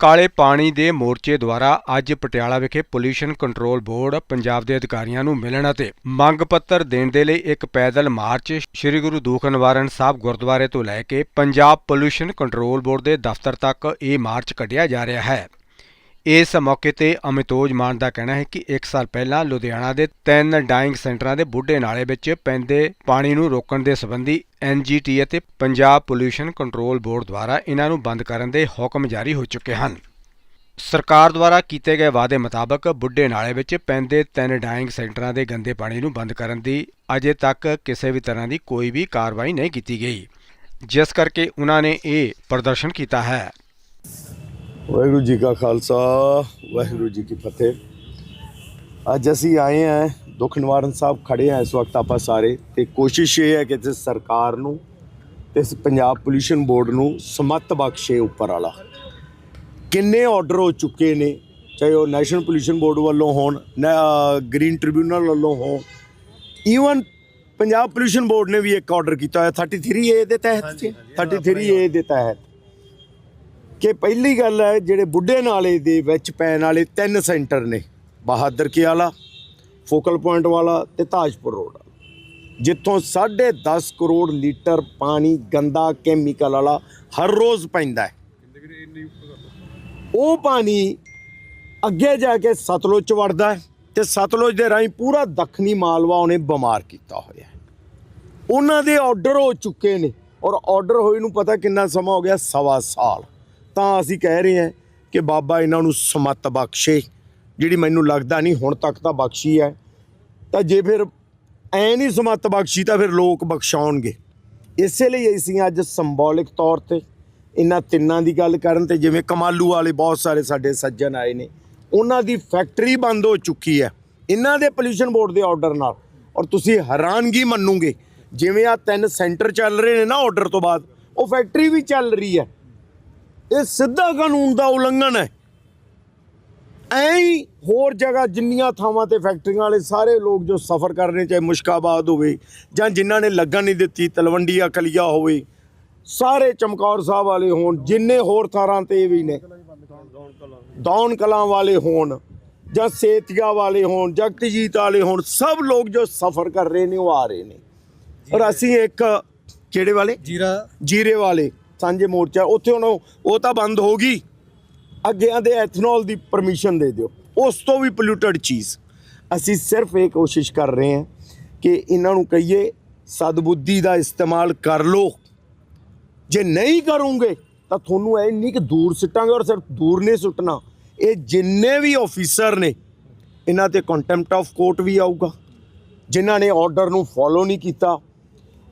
ਕਾਲੇ ਪਾਣੀ ਦੇ ਮੋਰਚੇ ਦੁਆਰਾ ਅੱਜ ਪਟਿਆਲਾ ਵਿਖੇ ਪੋਲਿਊਸ਼ਨ ਕੰਟਰੋਲ ਬੋਰਡ ਪੰਜਾਬ ਦੇ ਅਧਿਕਾਰੀਆਂ ਨੂੰ ਮਿਲਣ ਅਤੇ ਮੰਗ ਪੱਤਰ ਦੇਣ ਦੇ ਲਈ ਇੱਕ ਪੈਦਲ ਮਾਰਚ ਸ੍ਰੀ ਗੁਰੂ ਦੂਖ ਨਿਵਾਰਨ ਸਾਹਿਬ ਗੁਰਦੁਆਰੇ ਤੋਂ ਲੈ ਕੇ ਪੰਜਾਬ ਪੋਲਿਊਸ਼ਨ ਕੰਟਰੋਲ ਬੋਰਡ ਦੇ ਦਫ਼ਤਰ ਤੱਕ ਇਹ ਮਾਰਚ ਕੱਢਿਆ ਜਾ ਰਿਹਾ ਹੈ। ਇਸ ਮੌਕੇ ਤੇ ਅਮਿਤੋਜ ਮਾਨ ਦਾ ਕਹਿਣਾ ਹੈ ਕਿ 1 ਸਾਲ ਪਹਿਲਾਂ ਲੁਧਿਆਣਾ ਦੇ ਤਿੰਨ ਡਾਈਂਗ ਸੈਂਟਰਾਂ ਦੇ ਬੁੱਢੇ ਨਾਲੇ ਵਿੱਚ ਪੈਂਦੇ ਪਾਣੀ ਨੂੰ ਰੋਕਣ ਦੇ ਸੰਬੰਧੀ ਐਨਜੀਟੀ ਅਤੇ ਪੰਜਾਬ ਪੋਲਿਊਸ਼ਨ ਕੰਟਰੋਲ ਬੋਰਡ ਦੁਆਰਾ ਇਹਨਾਂ ਨੂੰ ਬੰਦ ਕਰਨ ਦੇ ਹੁਕਮ ਜਾਰੀ ਹੋ ਚੁੱਕੇ ਹਨ। ਸਰਕਾਰ ਦੁਆਰਾ ਕੀਤੇ ਗਏ ਵਾਅਦੇ ਮੁਤਾਬਕ ਬੁੱਢੇ ਨਾਲੇ ਵਿੱਚ ਪੈਂਦੇ ਤਿੰਨ ਡਾਈਂਗ ਸੈਂਟਰਾਂ ਦੇ ਗੰਦੇ ਪਾਣੀ ਨੂੰ ਬੰਦ ਕਰਨ ਦੀ ਅਜੇ ਤੱਕ ਕਿਸੇ ਵੀ ਤਰ੍ਹਾਂ ਦੀ ਕੋਈ ਵੀ ਕਾਰਵਾਈ ਨਹੀਂ ਕੀਤੀ ਗਈ। ਜਿਸ ਕਰਕੇ ਉਹਨਾਂ ਨੇ ਇਹ ਪ੍ਰਦਰਸ਼ਨ ਕੀਤਾ ਹੈ। ਵਾਹਿਗੁਰੂ ਜੀ ਕਾ ਖਾਲਸਾ ਵਾਹਿਗੁਰੂ ਜੀ ਕੀ ਫਤਿਹ। ਅੱਜ ਅਸੀਂ ਆਏ ਹਾਂ ਦੁੱਖ ਨਿਵਾਰਨ ਸਾਹਿਬ ਖੜੇ ਹਾਂ ਇਸ ਵਕਤ ਆਪਾਂ ਸਾਰੇ ਤੇ ਕੋਸ਼ਿਸ਼ ਇਹ ਹੈ ਕਿ ਤੇ ਸਰਕਾਰ ਨੂੰ ਤੇ ਇਸ ਪੰਜਾਬ ਪੋਲਿਊਸ਼ਨ ਬੋਰਡ ਨੂੰ ਸਮੱਤ ਬਖਸ਼ੇ ਉੱਪਰ ਵਾਲਾ। ਕਿੰਨੇ ਆਰਡਰ ਹੋ ਚੁੱਕੇ ਨੇ ਚਾਹੇ ਉਹ ਨੈਸ਼ਨਲ ਪੋਲਿਊਸ਼ਨ ਬੋਰਡ ਵੱਲੋਂ ਹੋਣ ਗ੍ਰੀਨ ਟ੍ਰਿਬਿਊਨਲ ਵੱਲੋਂ ਹੋਣ ਈਵਨ ਪੰਜਾਬ ਪੋਲਿਊਸ਼ਨ ਬੋਰਡ ਨੇ ਵੀ ਇੱਕ ਆਰਡਰ ਕੀਤਾ ਹੋਇਆ 33 ਏ ਦੇ ਤਹਿਤ ਜੀ 33 ਏ ਦੇ ਤਹਿਤ। ਕਿ ਪਹਿਲੀ ਗੱਲ ਹੈ, ਜਿਹੜੇ ਬੁੱਢੇ ਨਾਲੇ ਦੇ ਵਿੱਚ ਪੈਣ ਵਾਲੇ ਤਿੰਨ ਸੈਂਟਰ ਨੇ, ਬਹਾਦਰ ਕੀ ਵਾਲਾ ਫੋਕਲ ਪੁਆਇੰਟ ਵਾਲਾ ਤੇ ਤਾਜਪੁਰ ਰੋਡ। ਵਾਲਾ ਜਿੱਥੋਂ 10.5 ਕਰੋੜ ਲੀਟਰ ਪਾਣੀ ਗੰਦਾ ਕੈਮੀਕਲ ਵਾਲਾ ਹਰ ਰੋਜ਼ ਪੈਂਦਾ ਹੈ। ਉਹ ਪਾਣੀ ਅੱਗੇ ਜਾ ਕੇ ਸਤਲੁਜ ਚ ਵੜਦਾ ਹੈ ਤੇ ਸਤਲੁਜ ਦੇ ਰਾਹੀਂ ਪੂਰਾ ਦੱਖਣੀ ਮਾਲਵਾ ਉਹਨੇ ਬਿਮਾਰ ਕੀਤਾ ਹੋਇਆ ਉਹਨਾਂ ਦੇ ਆਰਡਰ ਹੋ ਚੁੱਕੇ ਨੇ ਔਰ ਆਰਡਰ ਹੋਏ ਨੂੰ ਪਤਾ ਕਿੰਨਾ ਸਮਾਂ ਹੋ ਗਿਆ? ਸਵਾ ਸਾਲ। ਤਾਂ ਅਸੀਂ ਕਹਿ ਰਹੇ ਹਾਂ ਕਿ ਬਾਬਾ ਇਹਨਾਂ ਨੂੰ ਸਮੱਤ ਬਖਸ਼ੇ। ਜਿਹੜੀ ਮੈਨੂੰ ਲੱਗਦਾ ਨਹੀਂ, ਹੁਣ ਤੱਕ ਤਾਂ ਬਖਸ਼ੀ ਹੈ। ਤਾਂ ਜੇ ਫਿਰ ਐ ਨਹੀਂ ਸਮੱਤ ਬਖਸ਼ੀ, ਤਾਂ ਫਿਰ ਲੋਕ ਬਖਸ਼ਾਉਣਗੇ। ਇਸੇ ਲਈ ਅਸੀਂ ਅੱਜ ਸਿੰਬੋਲਿਕ ਤੌਰ ਤੇ ਇਹਨਾਂ ਤਿੰਨਾਂ ਦੀ ਗੱਲ ਕਰਨ ਤੇ ਜਿਵੇਂ ਕਮਾਲੂ ਵਾਲੇ ਬਹੁਤ ਸਾਰੇ ਸਾਡੇ ਸੱਜਣ ਆਏ ਨੇ, ਉਹਨਾਂ ਦੀ ਫੈਕਟਰੀ ਬੰਦ ਹੋ ਚੁੱਕੀ ਹੈ। ਇਹਨਾਂ ਦੇ ਪੋਲਿਊਸ਼ਨ ਬੋਰਡ ਦੇ ਆਰਡਰ ਨਾਲ। ਔਰ ਤੁਸੀਂ ਹੈਰਾਨਗੀ ਮੰਨੋਗੇ, ਜਿਵੇਂ ਆ ਤਿੰਨ ਸੈਂਟਰ ਚੱਲ ਰਹੇ ਨੇ ਨਾ ਆਰਡਰ ਤੋਂ ਬਾਅਦ, ਉਹ ਫੈਕਟਰੀ ਵੀ ਚੱਲ ਰਹੀ ਹੈ। ਇਹ ਸਿੱਧਾ ਕਾਨੂੰਨ ਦਾ ਉਲੰਘਣ ਹੈ। ਐਂ ਹੋਰ ਜਗ੍ਹਾ ਜਿੰਨੀਆਂ ਥਾਵਾਂ ਤੇ ਫੈਕਟਰੀਆਂ ਵਾਲੇ ਸਾਰੇ ਲੋਕ ਜੋ ਸਫ਼ਰ ਕਰ ਰਹੇ ਚਾਹੇ ਮੁਸ਼ਕਾਬਾਦ ਹੋਵੇ ਜਾਂ ਜਿਨ੍ਹਾਂ ਨੇ ਲੱਗਣ ਨਹੀਂ ਦਿੱਤੀ ਤਲਵੰਡੀਆ ਕਲੀਆ ਹੋਵੇ ਸਾਰੇ ਚਮਕੌਰ ਸਾਹਿਬ ਵਾਲੇ ਹੋਣ ਜਿੰਨੇ ਹੋਰ ਥਾਰਾਂ ਤੇ ਵੀ ਨੇ। ਦੌਣ ਕਲਾਂ ਵਾਲੇ ਹੋਣ ਜਾਂ ਸੇਤੀਆ ਵਾਲੇ ਹੋਣ ਜਗਤਜੀਤ ਵਾਲੇ ਹੋਣ ਸਭ ਲੋਕ ਜੋ ਸਫ਼ਰ ਕਰ ਰਹੇ ਨੇ ਉਹ ਆ ਰਹੇ ਨੇ। ਔਰ ਅਸੀਂ ਇੱਕ ਕਿਹੜੇ ਵਾਲੇ? ਜੀਰਾ। ਜੀਰੇ ਵਾਲੇ। ਸਾਂਝੇ ਮੋਰਚਾ, ਉੱਥੇ ਹੁਣ ਉਹ ਤਾਂ ਬੰਦ ਹੋ ਗਈ। ਅੱਗੇ ਦੇ ਐਥਨੋਲ ਦੀ ਪਰਮਿਸ਼ਨ ਦੇ ਦਿਓ। ਉਸ ਤੋਂ ਵੀ ਪੋਲਿਊਟਡ ਚੀਜ਼। ਅਸੀਂ ਸਿਰਫ ਇਹ ਕੋਸ਼ਿਸ਼ ਕਰ ਰਹੇ ਹਾਂ ਕਿ ਇਹਨਾਂ ਨੂੰ ਕਹੀਏ, ਸਦਬੁੱਧੀ ਦਾ ਇਸਤੇਮਾਲ ਕਰ ਲਓ। ਜੇ ਨਹੀਂ ਕਰੋਗੇ, ਤਾਂ ਤੁਹਾਨੂੰ ਐ ਨਹੀਂ ਕਿ ਦੂਰ ਸਿੱਟਾਂਗੇ ਔਰ ਸਿਰਫ ਦੂਰ ਨਹੀਂ ਸੁੱਟਣਾ। ਇਹ ਜਿੰਨੇ ਵੀ ਆਫੀਸਰ ਨੇ, ਇਹਨਾਂ ਤੇ ਕੰਟੈਂਪਟ ਆਫ ਕੋਰਟ ਵੀ ਆਊਗਾ। ਜਿਨ੍ਹਾਂ ਨੇ ਆਰਡਰ ਨੂੰ ਫੋਲੋ ਨਹੀਂ ਕੀਤਾ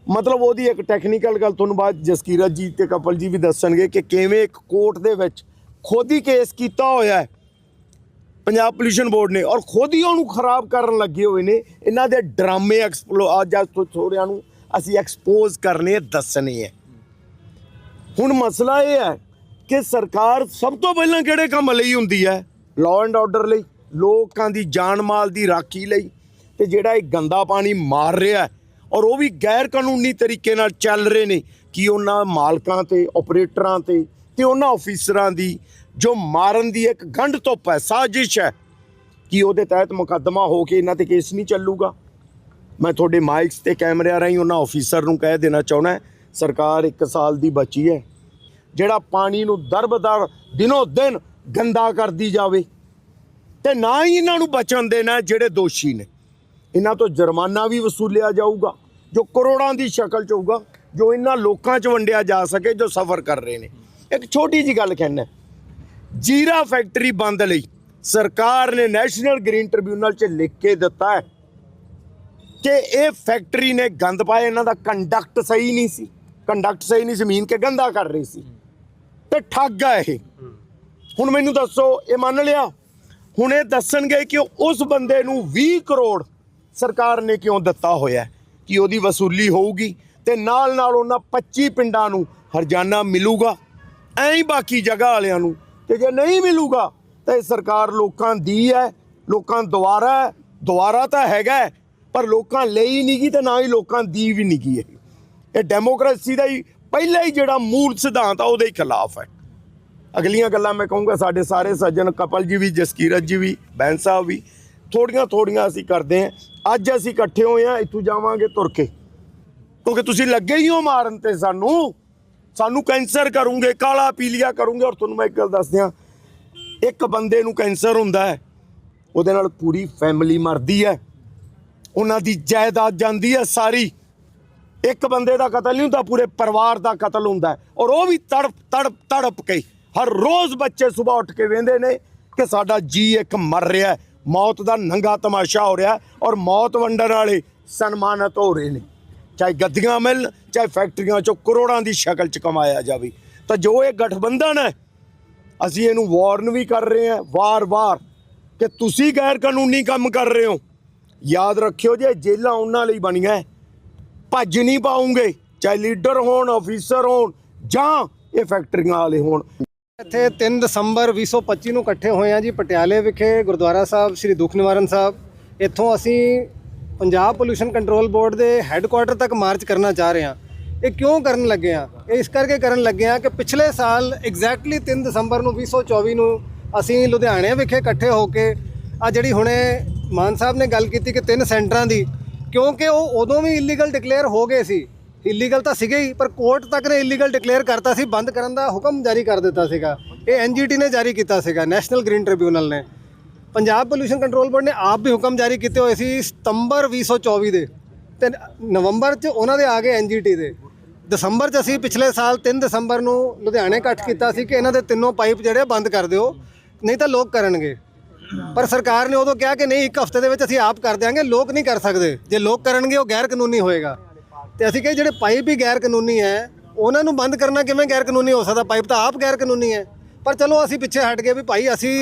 ਮਤਲਬ ਉਹਦੀ ਇੱਕ ਟੈਕਨੀਕਲ ਗੱਲ ਤੁਹਾਨੂੰ ਬਾਅਦ ਜਸਕੀਰਤ ਜੀ ਤੇ ਕਪਲ ਜੀ ਵੀ ਦੱਸਣਗੇ ਕਿ ਕਿਵੇਂ ਇੱਕ ਕੋਰਟ ਦੇ ਵਿੱਚ ਖੁਦ ਹੀ ਕੇਸ ਕੀਤਾ ਹੋਇਆ ਹੈ। ਪੰਜਾਬ ਪੋਲਿਊਸ਼ਨ ਬੋਰਡ ਨੇ ਔਰ ਖੁਦ ਹੀ ਉਹਨੂੰ ਖਰਾਬ ਕਰਨ ਲੱਗੇ ਹੋਏ ਨੇ। ਇਹਨਾਂ ਦੇ ਡਰਾਮੇ ਐਕਸਪਲੋ ਅੱਜ ਅੱਜ ਤੋਂ ਥੋੜਿਆਂ ਨੂੰ ਅਸੀਂ ਐਕਸਪੋਜ਼ ਕਰਨੇ ਦੱਸਣੇ ਹੈ ਹੁਣ ਮਸਲਾ ਇਹ ਹੈ ਕਿ ਸਰਕਾਰ ਸਭ ਤੋਂ ਪਹਿਲਾਂ ਕਿਹੜੇ ਕੰਮ ਲਈ ਹੁੰਦੀ ਹੈ? ਲਾਅ ਐਂਡ ਆਰਡਰ ਲਈ ਲੋਕਾਂ ਦੀ ਜਾਨ ਮਾਲ ਦੀ ਰਾਖੀ ਲਈ। ਤੇ ਜਿਹੜਾ ਇਹ ਗੰਦਾ ਪਾਣੀ ਮਾਰ ਰਿਹਾ ਹੈ, ਔਰ ਉਹ ਵੀ ਗੈਰ ਕਾਨੂੰਨੀ ਤਰੀਕੇ ਨਾਲ ਚੱਲ ਰਹੇ ਨੇ ਕਿ ਉਹਨਾਂ ਮਾਲਕਾਂ ਤੇ, ਆਪਰੇਟਰਾਂ ਤੇ ਤੇ ਉਹਨਾਂ ਅਫੀਸਰਾਂ ਦੀ ਜੋ ਮਾਰਨ ਦੀ ਇੱਕ ਗੰਢ ਧੁੱਪ ਹੈ, ਸਾਜ਼ਿਸ਼ ਹੈ ਕਿ ਉਹਦੇ ਤਹਿਤ ਮੁਕੱਦਮਾ ਹੋ ਕੇ ਇਹਨਾਂ ਤੇ ਕੇਸ ਨਹੀਂ ਚੱਲੂਗਾ। ਮੈਂ ਤੁਹਾਡੇ ਮਾਈਕਸ ਤੇ ਕੈਮਰਿਆਂ ਰਾਹੀਂ ਉਹਨਾਂ ਅਫੀਸਰ ਨੂੰ ਕਹਿ ਦੇਣਾ ਚਾਹੁੰਦਾ ਸਰਕਾਰ 1 ਸਾਲ ਦੀ ਬਚੀ ਹੈ, ਜਿਹੜਾ ਪਾਣੀ ਨੂੰ ਦਰਬਦਰ ਦਿਨੋ ਦਿਨ ਗੰਦਾ ਕਰਦੀ ਜਾਵੇ ਤੇ ਨਾ ਹੀ ਇਹਨਾਂ ਨੂੰ ਬਚਣ ਦੇਣਾ ਜਿਹੜੇ ਦੋਸ਼ੀ ਨੇ। ਇਹਨਾਂ ਤੋਂ ਜੁਰਮਾਨਾ ਵੀ ਵਸੂਲਿਆ ਜਾਊਗਾ। ਜੋ ਕਰੋੜਾਂ ਦੀ ਸ਼ਕਲ ਚ ਹੋਊਗਾ, ਜੋ ਇਹਨਾਂ ਲੋਕਾਂ ਚ ਵੰਡਿਆ ਜਾ ਸਕੇ, ਜੋ ਸਫਰ ਕਰ ਰਹੇ ਨੇ। ਇੱਕ ਛੋਟੀ ਜੀ ਗੱਲ ਕਹਿਣਾ ਜੀਰਾ ਫੈਕਟਰੀ ਬੰਦ ਲਈ ਸਰਕਾਰ ਨੇ ਨੈਸ਼ਨਲ ਗ੍ਰੀਨ ਟ੍ਰਿਬਿਊਨਲ 'ਚ ਲਿਖ ਕੇ ਦਿੱਤਾ ਹੈ ਕਿ ਇਹ ਫੈਕਟਰੀ ਨੇ ਗੰਦ ਪਾਇਆ, ਇਹਨਾਂ ਦਾ ਕੰਡਕਟ ਸਹੀ ਨਹੀਂ ਸੀ। ਕੰਡਕਟ ਸਹੀ ਨਹੀਂ, ਜ਼ਮੀਨ ਕੇ ਗੰਦਾ ਕਰ ਰਹੀ ਸੀ। ਤੇ ਠੱਗ ਆ ਇਹ। ਹੁਣ ਮੈਨੂੰ ਦੱਸੋ, ਇਹ ਮੰਨ ਲਿਆ? ਹੁਣ ਇਹ ਦੱਸਣਗੇ ਕਿ ਉਸ ਬੰਦੇ ਨੂੰ 20 ਕਰੋੜ ਸਰਕਾਰ ਨੇ ਕਿਉਂ ਦਿੱਤਾ ਹੋਇਆ ਕਿ ਉਹਦੀ ਵਸੂਲੀ ਹੋਊਗੀ ਤੇ ਨਾਲ ਨਾਲ ਉਹਨਾਂ 25 ਪਿੰਡਾਂ ਨੂੰ ਹਰਜਾਨਾ ਮਿਲੂਗਾ। ਐਂ ਹੀ ਬਾਕੀ ਜਗ੍ਹਾ ਵਾਲਿਆਂ ਨੂੰ ਤੇ ਜੇ ਨਹੀਂ ਮਿਲੂਗਾ ਤਾਂ ਇਹ ਸਰਕਾਰ ਲੋਕਾਂ ਦੀ ਹੈ, ਲੋਕਾਂ ਦੁਆਰਾ ਹੈ, ਦੁਆਰਾ ਤਾਂ ਹੈਗਾ ਪਰ ਲੋਕਾਂ ਲਈ ਨਹੀਂ ਗੀ ਤੇ ਨਾ ਹੀ ਲੋਕਾਂ ਦੀ ਵੀ ਨਹੀਂ ਗੀ ਇਹ। ਡੈਮੋਕ੍ਰੇਸੀ ਦਾ ਹੀ ਪਹਿਲਾ ਹੀ ਜਿਹੜਾ ਮੂਲ ਸਿਧਾਂਤ ਆ, ਉਹਦੇ ਹੀ ਖਿਲਾਫ ਹੈ। ਅਗਲੀਆਂ ਗੱਲਾਂ ਮੈਂ ਕਹੂੰਗਾ, ਸਾਡੇ ਸਾਰੇ ਸੱਜਣ ਕਪਲ ਜੀ ਵੀ, ਜਸਕੀਰਤ ਜੀ ਵੀ ਬੈਂਸ ਸਾਹਿਬ ਵੀ ਥੋੜੀਆਂ ਥੋੜੀਆਂ ਅਸੀਂ ਕਰਦੇ ਹਾਂ। ਅੱਜ ਅਸੀਂ ਇਕੱਠੇ ਹੋਏ ਹਾਂ, ਇੱਥੋਂ ਜਾਵਾਂਗੇ ਤੁਰ ਕੇ। ਕਿਉਂਕਿ ਤੁਸੀਂ ਲੱਗੇ ਹੀ ਹੋ ਮਾਰਨ ਤੇ ਸਾਨੂੰ। ਸਾਨੂੰ ਕੈਂਸਰ ਕਰੋਗੇ, ਕਾਲਾ ਪੀਲੀਆ ਕਰੋਗੇ। ਔਰ ਤੁਹਾਨੂੰ ਮੈਂ ਇੱਕ ਗੱਲ ਦੱਸ ਦਿਆਂ ਇੱਕ ਬੰਦੇ ਨੂੰ ਕੈਂਸਰ ਹੁੰਦਾ ਹੈ, ਉਹਦੇ ਨਾਲ ਪੂਰੀ ਫੈਮਿਲੀ ਮਰਦੀ ਹੈ। ਉਹਨਾਂ ਦੀ ਜਾਇਦਾਦ ਜਾਂਦੀ ਹੈ ਸਾਰੀ। ਇੱਕ ਬੰਦੇ ਦਾ ਕਤਲ ਨਹੀਂ ਹੁੰਦਾ, ਪੂਰੇ ਪਰਿਵਾਰ ਦਾ ਕਤਲ ਹੁੰਦਾ ਔਰ ਉਹ ਵੀ ਤੜਪ ਤੜਪ ਤੜਪ ਕੇ ਹਰ ਰੋਜ਼ ਬੱਚੇ ਸਵੇਰ ਉੱਠ ਕੇ ਵੇਂਦੇ ਨੇ ਕਿ ਸਾਡਾ ਜੀ ਇੱਕ ਮਰ ਰਿਹਾ ਮੌਤ ਦਾ ਨੰਗਾ ਤਮਾਸ਼ਾ ਹੋ ਰਿਹਾ ਔਰ ਮੌਤ ਵੰਡਣ ਵਾਲੇ ਸਨਮਾਨਿਤ ਹੋ ਰਹੇ ਨੇ। ਚਾਹੇ ਗੱਦੀਆਂ ਮਿਲਣ, ਚਾਹੇ ਫੈਕਟਰੀਆਂ ਚੋਂ ਕਰੋੜਾਂ ਦੀ ਸ਼ਕਲ ਚ ਕਮਾਇਆ ਜਾਵੇ। ਤਾਂ ਜੋ ਇਹ ਗਠਬੰਧਨ ਹੈ, ਅਸੀਂ ਇਹਨੂੰ ਵਾਰਨ ਵੀ ਕਰ ਰਹੇ ਹਾਂ ਵਾਰ-ਵਾਰ ਕਿ ਤੁਸੀਂ ਗੈਰ ਕਾਨੂੰਨੀ ਕੰਮ ਕਰ ਰਹੇ ਹੋ। ਯਾਦ ਰੱਖਿਓ ਜੇ ਜੇਲਾਂ ਉਹਨਾਂ ਲਈ ਬਣੀਆਂ ਭੱਜ ਨਹੀਂ ਪਾਉਂਗੇ, ਚਾਹੇ ਲੀਡਰ ਹੋਣ ਅਫੀਸਰ ਹੋਣ ਜਾਂ ਇਹ ਫੈਕਟਰੀਆਂ ਵਾਲੇ ਹੋਣ। ਇੱਥੇ 3 ਦਸੰਬਰ 2025 ਨੂੰ ਇਕੱਠੇ ਹੋਏ ਹਾਂ ਜੀ, ਪਟਿਆਲੇ ਵਿਖੇ, ਗੁਰਦੁਆਰਾ ਸਾਹਿਬ, ਸ੍ਰੀ ਦੁੱਖ ਨਿਵਾਰਨ ਸਾਹਿਬ। ਇੱਥੋਂ ਅਸੀਂ ਪੰਜਾਬ ਪੋਲੂਸ਼ਨ ਕੰਟਰੋਲ ਬੋਰਡ ਦੇ ਹੈੱਡਕੁਆਟਰ ਤੱਕ ਮਾਰਚ ਕਰਨਾ ਚਾਹ ਰਹੇ ਹਾਂ। ਇਹ ਕਿਉਂ ਕਰਨ ਲੱਗੇ ਆ ਇਹ ਇਸ ਕਰਕੇ ਕਰਨ ਲੱਗੇ ਆ ਕਿ ਪਿਛਲੇ ਸਾਲ ਐਗਜ਼ੈਕਟਲੀ 3 ਦਸੰਬਰ ਨੂੰ 2024 ਨੂੰ ਅਸੀਂ ਲੁਧਿਆਣੇ ਵਿਖੇ ਇਕੱਠੇ ਹੋ ਕੇ ਆ ਜਿਹੜੀ ਹੁਣੇ ਮਾਨ ਸਾਹਿਬ ਨੇ ਗੱਲ ਕੀਤੀ ਕਿ ਤਿੰਨ ਸੈਂਟਰਾਂ ਦੀ, ਕਿਉਂਕਿ ਉਹ ਉਦੋਂ ਵੀ ਇਲੀਗਲ ਡਿਕਲੇਅਰ ਹੋ ਗਏ ਸੀ। ਇਲੀਗਲ ਤਾਂ ਸੀਗੇ ਹੀ, ਪਰ ਕੋਰਟ ਤੱਕ ਨੇ ਇਲੀਗਲ ਡਿਕਲੇਅਰ ਕਰਤਾ ਸੀ, ਬੰਦ ਕਰਨ ਦਾ ਹੁਕਮ ਜਾਰੀ ਕਰ ਦਿੱਤਾ ਸੀਗਾ। ਇਹ ਐਨਜੀਟੀ ਨੇ ਜਾਰੀ ਕੀਤਾ ਸੀਗਾ ਨੈਸ਼ਨਲ ਗ੍ਰੀਨ ਟ੍ਰਿਬਿਊਨਲ ਨੇ। ਪੰਜਾਬ ਪੋਲੂਸ਼ਨ ਕੰਟਰੋਲ ਬੋਰਡ ਨੇ ਆਪ ਵੀ ਹੁਕਮ ਜਾਰੀ ਕੀਤੇ ਹੋਏ ਸੀ ਸਤੰਬਰ 2024 ਦੇ। ਤੇ ਨਵੰਬਰ 'ਚ ਉਹਨਾਂ ਦੇ ਆ ਗਏ ਐਨਜੀਟੀ ਦੇ। ਦਸੰਬਰ 'ਚ ਅਸੀਂ ਪਿਛਲੇ ਸਾਲ 3 ਦਸੰਬਰ ਨੂੰ ਲੁਧਿਆਣੇ ਇਕੱਠ ਕੀਤਾ ਸੀ ਕਿ ਇਹਨਾਂ ਦੇ ਤਿੰਨੋਂ ਪਾਈਪ ਜਿਹੜੇ ਬੰਦ ਕਰ ਦਿਓ, ਨਹੀਂ ਤਾਂ ਲੋਕ ਕਰਨਗੇ। ਪਰ ਸਰਕਾਰ ਨੇ ਉਦੋਂ ਕਿਹਾ ਕਿ ਨਹੀਂ, ਇੱਕ ਹਫ਼ਤੇ ਦੇ ਵਿੱਚ ਅਸੀਂ ਆਪ ਕਰ ਦਿਆਂਗੇ, ਲੋਕ ਨਹੀਂ ਕਰ ਸਕਦੇ। ਜੇ ਲੋਕ ਕਰਨਗੇ, ਉਹ ਗੈਰ ਕਾਨੂੰਨੀ ਹੋਏਗਾ। ਤੇ ਅਸੀਂ ਕਹੇ ਜਿਹੜੇ ਪਾਈਪ ਹੀ ਗੈਰ ਕਾਨੂੰਨੀ ਹੈ, ਉਹਨਾਂ ਨੂੰ ਬੰਦ ਕਰਨਾ ਕਿਵੇਂ ਗੈਰ ਕਾਨੂੰਨੀ ਹੋ ਸਕਦਾ? ਪਾਈਪ ਤਾਂ ਆਪ ਗੈਰ ਕਾਨੂੰਨੀ ਹੈ। ਪਰ ਚਲੋ ਅਸੀਂ ਪਿੱਛੇ ਹਟ ਗਏ ਵੀ ਭਾਈ ਅਸੀਂ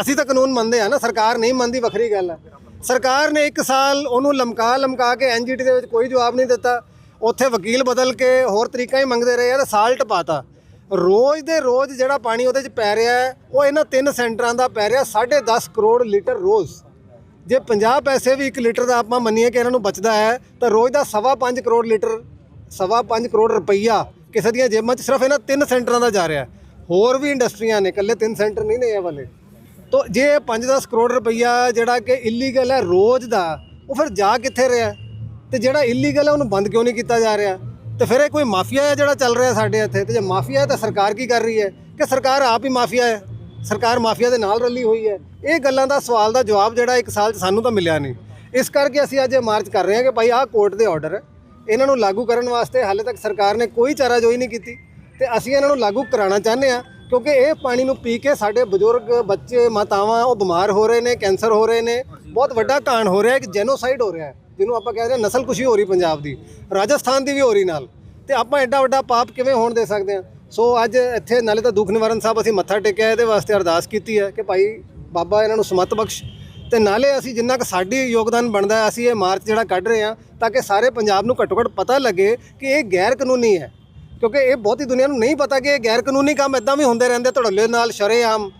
ਅਸੀਂ ਤਾਂ ਕਾਨੂੰਨ ਮੰਨਦੇ ਆ ਨਾ, ਸਰਕਾਰ ਨਹੀਂ ਮੰਨਦੀ, ਵੱਖਰੀ ਗੱਲ ਹੈ ਸਰਕਾਰ ਨੇ ਇੱਕ ਸਾਲ ਉਹਨੂੰ ਲਮਕਾ ਲਮਕਾ ਕੇ ਐਨਜੀਟੀ ਦੇ ਵਿੱਚ ਕੋਈ ਜਵਾਬ ਨਹੀਂ ਦਿੱਤਾ। ਉੱਥੇ ਵਕੀਲ ਬਦਲ ਕੇ ਹੋਰ ਤਰੀਕਾ ਹੀ ਮੰਗਦੇ ਰਹੇ ਆ ਸਾਲਟ ਸਾਲ ਟਪਾਤਾ। ਰੋਜ਼ ਦੇ ਰੋਜ਼ ਜਿਹੜਾ ਪਾਣੀ ਉਹਦੇ 'ਚ ਪੈ ਰਿਹਾ ਉਹ ਇਹਨਾਂ ਤਿੰਨ ਸੈਂਟਰਾਂ ਦਾ ਪੈ ਰਿਹਾ 10.5 ਕਰੋੜ ਲੀਟਰ ਰੋਜ਼। ਜੇ 50 ਪੈਸੇ ਵੀ 1 ਲੀਟਰ ਦਾ ਆਪਾਂ ਮੰਨੀਏ ਕਿ ਇਹਨਾਂ ਨੂੰ ਬਚਦਾ ਹੈ, ਤਾਂ ਰੋਜ਼ ਦਾ ਸਵਾ ਪੰਜ ਕਰੋੜ ਲੀਟਰ, ਸਵਾ ਪੰਜ ਕਰੋੜ ਰੁਪਈਆ ਕਿਸੇ ਦੀਆਂ ਜੇਬਾਂ 'ਚ ਸਿਰਫ ਇਹਨਾਂ ਤਿੰਨ ਸੈਂਟਰਾਂ ਦਾ ਜਾ ਰਿਹਾ ਹੋਰ ਵੀ ਇੰਡਸਟਰੀਆਂ ਨੇ, ਇਕੱਲੇ ਤਿੰਨ ਸੈਂਟਰ ਨਹੀਂ ਨੇ ਇਹ ਵਾਲੇ। ਤੋ ਜੇ 5-10 ਕਰੋੜ ਰੁਪਈਆ ਜਿਹੜਾ ਕਿ ਇਲੀਗਲ ਹੈ ਰੋਜ਼ ਦਾ, ਉਹ ਫਿਰ ਜਾ ਕਿੱਥੇ ਰਿਹਾ ਤੇ ਜਿਹੜਾ ਇਲੀਗਲ ਹੈ ਉਹਨੂੰ ਬੰਦ ਕਿਉਂ ਨਹੀਂ ਕੀਤਾ ਜਾ ਰਿਹਾ? ਤੇ ਫਿਰ ਇਹ ਕੋਈ ਮਾਫੀਆ ਹੈ ਜਿਹੜਾ ਚੱਲ ਰਿਹਾ ਸਾਡੇ ਇੱਥੇ, ਤੇ ਜੇ ਮਾਫੀਆ ਹੈ ਤਾਂ ਸਰਕਾਰ ਕੀ ਕਰ ਰਹੀ ਹੈ? ਕਿ ਸਰਕਾਰ ਆਪ ਹੀ ਮਾਫੀਆ ਹੈ। ਸਰਕਾਰ ਮਾਫੀਆ ਦੇ ਨਾਲ ਰਲੀ ਹੋਈ ਹੈ। ਇਹ ਗੱਲਾਂ ਦਾ ਸਵਾਲ ਦਾ ਜਵਾਬ ਜਿਹੜਾ ਇੱਕ ਸਾਲ 'ਚ ਸਾਨੂੰ ਤਾਂ ਮਿਲਿਆ ਨਹੀਂ। ਇਸ ਕਰਕੇ ਅਸੀਂ ਅੱਜ ਇਹ ਮਾਰਚ ਕਰ ਰਹੇ ਹਾਂ ਕਿ ਭਾਈ ਆਹ ਕੋਰਟ ਦੇ ਆਰਡਰ ਇਹਨਾਂ ਨੂੰ ਲਾਗੂ ਕਰਨ ਵਾਸਤੇ ਹਾਲੇ ਤੱਕ ਸਰਕਾਰ ਨੇ ਕੋਈ ਚਾਰਾਜੋਈ ਨਹੀਂ ਕੀਤੀ ਤੇ ਅਸੀਂ ਇਹਨਾਂ ਨੂੰ ਲਾਗੂ ਕਰਾਉਣਾ ਚਾਹੁੰਦੇ ਆ ਕਿਉਂਕਿ ਇਹ ਪਾਣੀ ਨੂੰ ਪੀ ਕੇ ਸਾਡੇ ਬਜ਼ੁਰਗ, ਬੱਚੇ, ਮਾਤਾਵਾਂ ਉਹ ਬਿਮਾਰ ਹੋ ਰਹੇ ਨੇ, ਕੈਂਸਰ ਹੋ ਰਹੇ ਨੇ। ਬਹੁਤ ਵੱਡਾ ਕਾਂਡ ਹੋ ਰਿਹਾ ਹੈ ਕਿ ਜੈਨੋਸਾਈਡ ਹੋ ਰਿਹਾ ਹੈ, ਜਿਹਨੂੰ ਆਪਾਂ ਕਹਿੰਦੇ ਹਾਂ ਨਸਲਕੁਸ਼ੀ ਹੋ ਰਹੀ ਪੰਜਾਬ ਦੀ, ਰਾਜਸਥਾਨ ਦੀ ਵੀ ਹੋ ਰਹੀ ਨਾਲ। ਤੇ ਆਪਾਂ ਐਡਾ ਵੱਡਾ ਪਾਪ ਕਿਵੇਂ ਹੋਣ ਦੇ ਸਕਦੇ ਹਾਂ? ਸੋ ਅੱਜ ਇੱਥੇ ਨਾਲੇ ਤਾਂ ਦੁੱਖ ਨਿਵਾਰਨ ਸਾਹਿਬ ਅਸੀਂ ਮੱਥਾ ਟੇਕਿਆ, ਇਹਦੇ ਵਾਸਤੇ ਅਰਦਾਸ ਕੀਤੀ ਹੈ ਕਿ ਭਾਈ ਬਾਬਾ ਇਹਨਾਂ ਨੂੰ ਸਮਤ ਬਖਸ਼। ਤੇ ਨਾਲੇ ਅਸੀਂ ਜਿੰਨਾ ਕੁ ਸਾਡੀ ਯੋਗਦਾਨ ਬਣਦਾ ਅਸੀਂ ਇਹ ਮਾਰਚ ਜਿਹੜਾ ਕੱਢ ਰਹੇ ਹਾਂ ਤਾਂ ਕਿ ਸਾਰੇ ਪੰਜਾਬ ਨੂੰ ਘੱਟੋ ਘੱਟ ਪਤਾ ਲੱਗੇ ਕਿ ਇਹ ਗੈਰ ਕਾਨੂੰਨੀ ਹੈ। ਕਿਉਂਕਿ ਇਹ ਬਹੁਤੀ ਦੁਨੀਆ ਨੂੰ ਨਹੀਂ ਪਤਾ ਕਿ ਇਹ ਗੈਰ ਕਾਨੂੰਨੀ ਕੰਮ ਇਦਾਂ ਵੀ ਹੁੰਦੇ ਰਹਿੰਦੇ, ਧੜੱਲੇ ਨਾਲ, ਸ਼ਰੇਆਮ।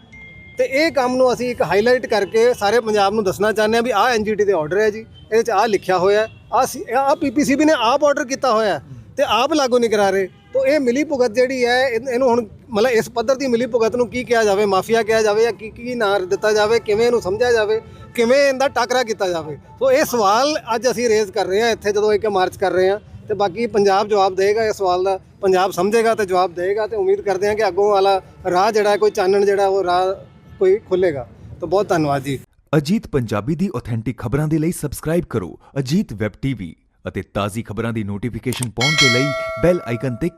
ਤੇ ਇਹ ਕੰਮ ਨੂੰ ਅਸੀਂ ਇੱਕ ਹਾਈਲਾਈਟ ਕਰਕੇ ਸਾਰੇ ਪੰਜਾਬ ਨੂੰ ਦੱਸਣਾ ਚਾਹੁੰਦੇ ਹਾਂ ਵੀ ਆਹ ਐਨਜੀਟੀ ਦੇ ਆਰਡਰ ਹੈ ਜੀ, ਇਹਦੇ 'ਚ ਆਹ ਲਿਖਿਆ ਹੋਇਆ ਹੈ। ਆਹ ਆਹ ਪੀਪੀਸੀਬੀ ਨੇ ਆਪ ਆਰਡਰ ਕੀਤਾ ਹੋਇਆ ਹੈ ਤੇ ਆਪ ਲਾਗੂ ਨਹੀਂ ਕਰਾ ਰਹੇ। ਤੋ ਇਹ ਮਿਲੀ ਭੁਗਤ ਜਿਹੜੀ ਹੈ ਇਹ- ਇਹਨੂੰ ਹੁਣ ਮਤਲਬ ਇਸ ਪੱਧਰ ਦੀ ਮਿਲੀ ਭੁਗਤ ਨੂੰ ਕੀ ਕਿਹਾ ਜਾਵੇ? ਮਾਫੀਆ ਕਿਹਾ ਜਾਵੇ ਜਾਂ ਕੀ ਕੀ ਨਾਂ ਦਿੱਤਾ ਜਾਵੇ? ਕਿਵੇਂ ਇਹਨੂੰ ਸਮਝਿਆ ਜਾਵੇ? ਕਿਵੇਂ ਇਹਦਾ ਟਾਕਰਾ ਕੀਤਾ ਜਾਵੇ? ਸੋ ਇਹ ਸਵਾਲ ਅੱਜ ਅਸੀਂ ਰੇਜ਼ ਕਰ ਰਹੇ ਹਾਂ ਇੱਥੇ ਜਦੋਂ ਇੱਕ ਮਾਰਚ ਕਰ ਰਹੇ ਹਾਂ ਤੇ ਬਾਕੀ ਪੰਜਾਬ ਜਵਾਬ ਦੇਗਾ ਇਸ ਸਵਾਲ ਦਾ। ਪੰਜਾਬ ਸਮਝੇਗਾ ਤੇ ਜਵਾਬ ਦੇਗਾ ਤੇ ਉਮੀਦ ਕਰਦੇ ਹਾਂ ਕਿ ਅੱਗੋਂ ਵਾਲਾ ਰਾਹ ਜਿਹੜਾ ਹੈ, ਕੋਈ ਚਾਨਣ ਜਿਹੜਾ ਉਹ ਰਾਹ ਕੋਈ ਖੁੱਲੇਗਾ। ਤਾਂ ਬਹੁਤ ਧੰਨਵਾਦ ਜੀ। ਅਜੀਤ ਪੰਜਾਬੀ ਦੀ ਆਥੈਂਟਿਕ ਖਬਰਾਂ ਦੇ ਲਈ ਸਬਸਕ੍ਰਾਈਬ ਕਰੋ ਅਜੀਤ ਵੈਬ ਟੀਵੀ ਅਤੇ ਤਾਜ਼ੀ ਖਬਰਾਂ ਦੀ ਨੋਟੀਫਿਕੇਸ਼ਨ ਪਾਉਣ ਦੇ ਲਈ ਬੈਲ ਆਈਕਨ ਤੇ